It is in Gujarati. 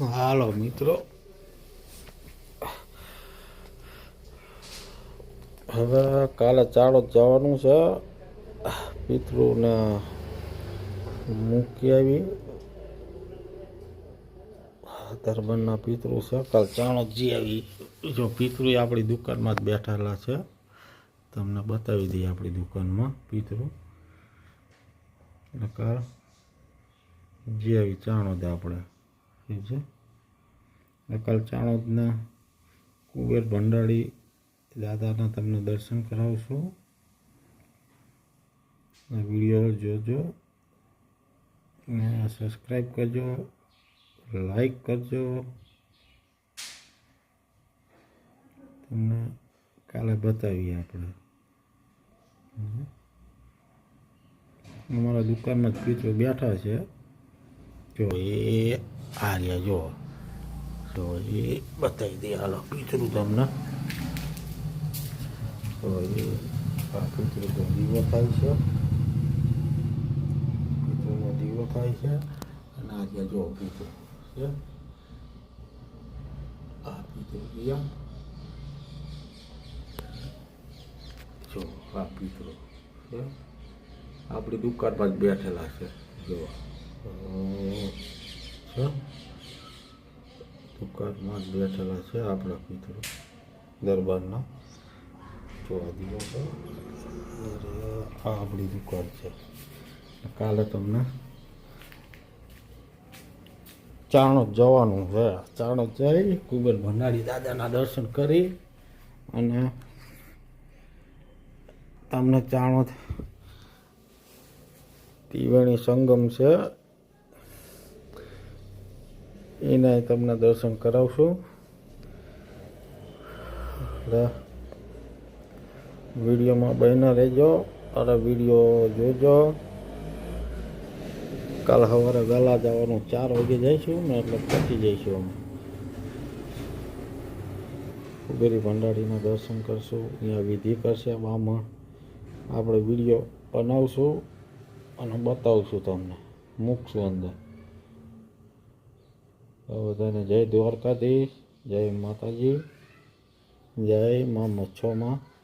હાલો મિત્રો હવે કાલે ચાળો જવાનું છે. પિતૃને મૂકી આવી. ધર્મના પિતૃ છે. કાલ ચાણો જી આવી. જો પિતૃ આપણી દુકાનમાં જ બેઠેલા છે. તમને બતાવી દઈએ આપણી દુકાનમાં પિતૃ. કાલ જી આવી ચાણો જ આપણે. ઠીક છે. એટલે કાલ ચાણોદના કુબેર ભંડારી દાદાના તમને દર્શન કરાવશું. વીડિયો જોજો ને સબસ્ક્રાઈબ કરજો લાઈક કરજો. તમને કાલે બતાવીએ આપણે. અમારા દુકાનમાં જ પિત્રો બેઠા છે. જો એ આ રહ્યા જો તો એ બતાવી દે હાલો પીતરું તમને તો એ પિતરું દીવો થાય છે પિતૃનો દીવો થાય છે અને આ જે પીતરું છે આ પીતરું ગયા જો આ પીતરું છે આપણી દુકાનમાં જ બેઠેલા છે જો છે જ બેઠેલા છે આપણા મિત્રો. દરબારના જોવા આ દિવસ આ આપણી દુકાન છે. કાલે તમને ચાણોદ જવાનું છે. ચાણોદ જઈ કુબેર ભંડારી દાદાના દર્શન કરી અને તમને ચાણોદ ત્રિવેણી સંગમ છે. એના તમને દર્શન કરાવશું. વિડીયોમાં બહેના રહેજો. અને વીડિયો જોજો. કાલ સવારે વહેલા જવાનું ચાર વાગે જઈશું ને એટલે પહોંચી જઈશું અમે. કુબેરી ભંડારીના દર્શન કરશું. અહીંયા વિધિ કરશે બ્રાહ્મણ. આપણે વીડિયો બનાવશું અને બતાવશું તમને. મૂકશું અંદર. બધાને જય દ્વારકાધીશ જય માતાજી જય મા મચ્છોમાં.